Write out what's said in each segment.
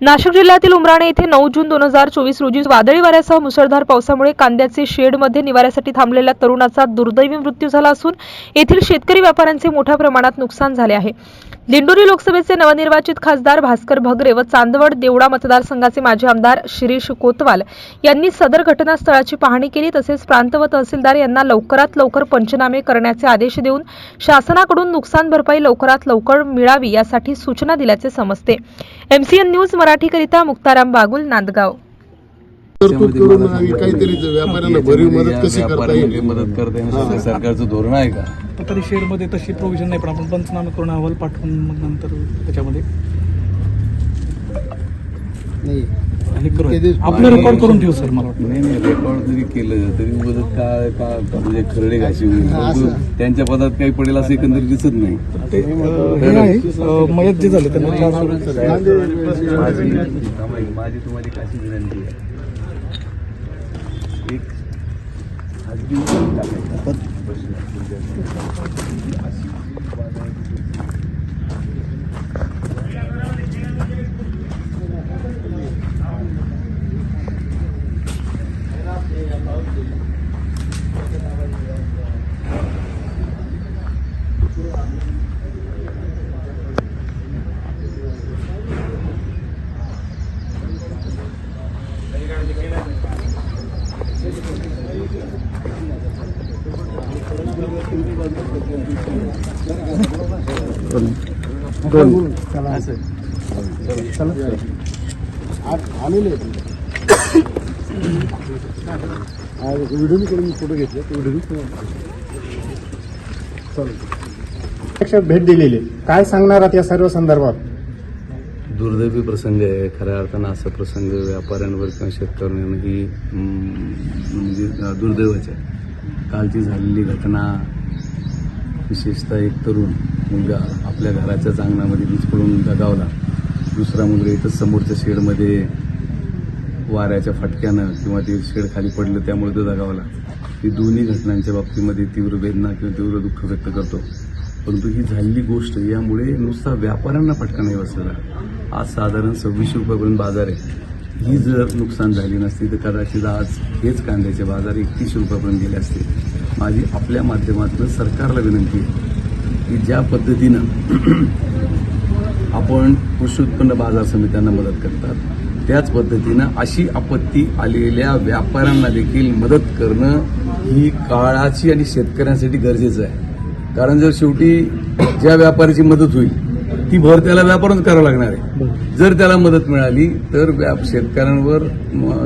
नाशिक जिल्ह्यातील उमराणे येथे नऊ जून दोन हजार चोवीस रोजी वादळी वाऱ्यासह मुसळधार पावसामुळे कांद्याचे शेडमध्ये निवाऱ्यासाठी थांबलेल्या तरुणाचा दुर्दैवी मृत्यू झाला असून येथील शेतकरी व्यापाऱ्यांचे मोठ्या प्रमाणात नुकसान झाले आहे. दिंडोरी लोकसभेचे नवनिर्वाचित खासदार भास्कर भगरे व चांदवड देवडा मतदारसंघाचे माजी आमदार शिरीष कोतवाल यांनी सदर घटनास्थळाची पाहणी केली तसेच प्रांत व तहसीलदार यांना लवकरात लवकर पंचनामे करण्याचे आदेश देऊन शासनाकडून नुकसान भरपाई लवकरात लवकर मिळावी यासाठी सूचना दिल्याचे समजते. एमसीएन न्यूज मराठीकरिता मुक्ताराम बागुल नांदगाव. तरतूद करून आणि काहीतरी व्यापाऱ्यांना भरीव मदत कशी करता व्यापाऱ्यांना येईल? मदत करता येईल असं सरकारचं धोरण आहे का? तरी शेडमध्ये तशी प्रोव्हिजन नाही पण आपण पंचनामे करून अहवाल पाठवून मग नंतर त्याच्यामध्ये. आपलं रेकॉर्ड करून ठेवू सर मला वाटतं. नाही नाही रेकॉर्ड जरी केलं तरी मदत काय का म्हणजे खरडे घाशी होईल. त्यांच्या पदात काही पडेल असं एकंदरीत दिसत नाही. ते हे आहे मयत जे झाले त्यांना माझी माझी तुम्हाला कशी विनंती आहे. एक खाजगी टाकायचा. आलेले व्हिडिओ करून फोटो घेतले ते व्हिडिओ भेट दिलेली काय सांगणार आहात या सर्व संदर्भात दुर्दैवी प्रसंग आहे. खऱ्या अर्थानं असा प्रसंग व्यापाऱ्यांवर किंवा शेतकऱ्यांवर ही म्हणजे दुर्दैवच आहे. कालची झालेली घटना विशेषतः एक तरुण मुलगा आपल्या घराच्याच अंगणामध्ये वीज पडून दगावला. दुसरा मुलगा इथं समोरच्या शेडमध्ये वाऱ्याच्या फटक्यानं किंवा ते शेड खाली पडलं त्यामुळे तो दगावला. ही दोन्ही घटनांच्या बाबतीमध्ये तीव्र वेदना किंवा तीव्र दुःख व्यक्त करतो. परंतु ही झालेली गोष्ट यामुळे नुसता व्यापाऱ्यांना फटका नाही बसलेला आज साधारण सव्वीसशे रुपयापर्यंत बाजार आहे. ही जर नुकसान झाली नसती तर कदाचित आज हेच कांद्याचे बाजार एकतीसशे रुपयापर्यंत गेले असते. माझी आपल्या माध्यमातून सरकारला विनंती आहे की ज्या पद्धतीनं आपण कृषी उत्पन्न बाजार समित्यांना मदत करतात त्याच पद्धतीनं अशी आपत्ती आलेल्या व्यापाऱ्यांना देखील मदत करणं ही काळाची आणि शेतकऱ्यांसाठी गरजेचं आहे. कारण जर शेवटी ज्या व्यापाऱ्याची मदत होईल ती भर त्याला व्यापारच करावं लागणार आहे. जर त्याला मदत मिळाली तर व्याप शेतकऱ्यांवर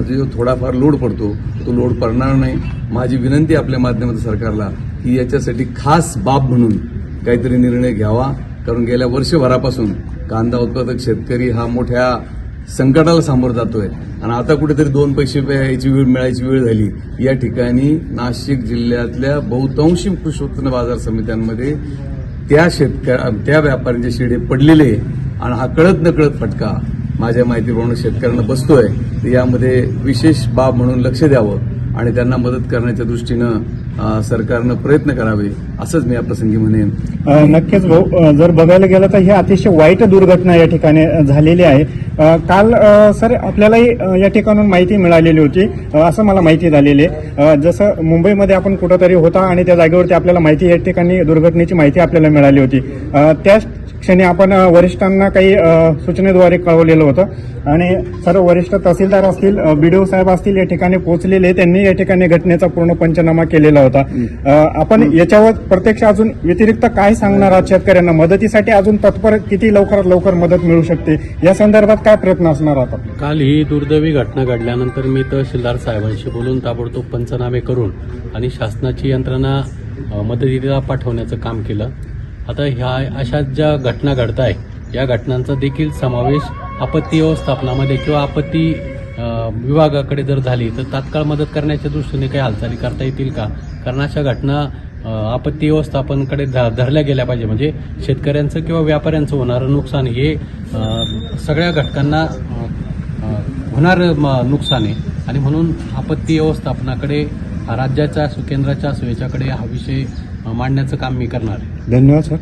जो थोडाफार लोड पडतो तो लोड पडणार नाही. माझी विनंती आपल्या माध्यमातून सरकारला की याच्यासाठी खास बाब म्हणून काहीतरी निर्णय घ्यावा. कारण गेल्या वर्षभरापासून कांदा उत्पादक शेतकरी हा मोठ्या संकटाला सामोरं जातोय. आणि आता कुठेतरी दोन पैसे यायची वेळ मिळायची वेळ झाली. या ठिकाणी नाशिक जिल्ह्यातल्या बहुतांशी कृषी उत्पन्न बाजार समित्यांमध्ये त्या शेतकऱ्या त्या व्यापाऱ्यांचे शिडे पडलेले आणि हा कळत नकळत फटका माझ्या माहितीप्रमाणे शेतकऱ्यांना बसतोय. तर यामध्ये विशेष बाब म्हणून लक्ष द्यावं आणि त्यांना मदत करण्याच्या दृष्टीनं सरकारनं प्रयत्न करावे असंच मी या प्रसंगी म्हणेन. नक्कीच भाऊ. जर बघायला गेलं तर ही अतिशय वाईट दुर्घटना या ठिकाणी झालेली आहे. काल सर आपल्यालाही या ठिकाणून माहिती मिळालेली होती. असं मला माहिती झालेली आहे. जसं मुंबईमध्ये आपण कुठंतरी होता आणि त्या जागेवरती आपल्याला माहिती या ठिकाणी दुर्घटनेची माहिती आपल्याला मिळाली होती. त्याच क्षणी आपण वरिष्ठांना काही सूचनेद्वारे कळवलेलं होतं. आणि सर्व वरिष्ठ तहसीलदार असतील बीडीओ साहेब असतील या ठिकाणी पोहोचलेले त्यांनी या ठिकाणी घटनेचा पूर्ण पंचनामा केलेला होता. आपण याच्यावर प्रत्यक्ष अजून व्यतिरिक्त काय सांगणार आहात शेतकऱ्यांना? मदतीसाठी अजून तत्पर किती लवकरात लवकर मदत मिळू शकते? या संदर्भात काय प्रयत्न असणार आता काल ही दुर्दैवी घटना घडल्यानंतर मी तहसीलदार साहेबांशी बोलून ताबडतोब पंचनामे करून आणि शासनाची यंत्रणा मदतीला पाठवण्याचं काम केलं. आता ह्या अशा ज्या घटना घडत आहे या घटनांचा देखील समावेश आपत्ती व्यवस्थापनामध्ये किंवा आपत्ती विभागाकडे जर झाली तर तात्काळ मदत करण्याच्या दृष्टीने काही हालचाली करता येतील का? कारण अशा घटना आपत्ती व्यवस्थापनकडे ध- धरल्या गेल्या पाहिजे. म्हणजे शेतकऱ्यांचं किंवा व्यापाऱ्यांचं होणारं नुकसान हे सगळ्या घटकांना होणारं म- नुकसान आहे. आणि म्हणून आपत्ती व्यवस्थापनाकडे राज्याच्या केंद्राच्या याच्याकडे हा विषय मांडण्याचं काम मी करणार आहे. धन्यवाद सर.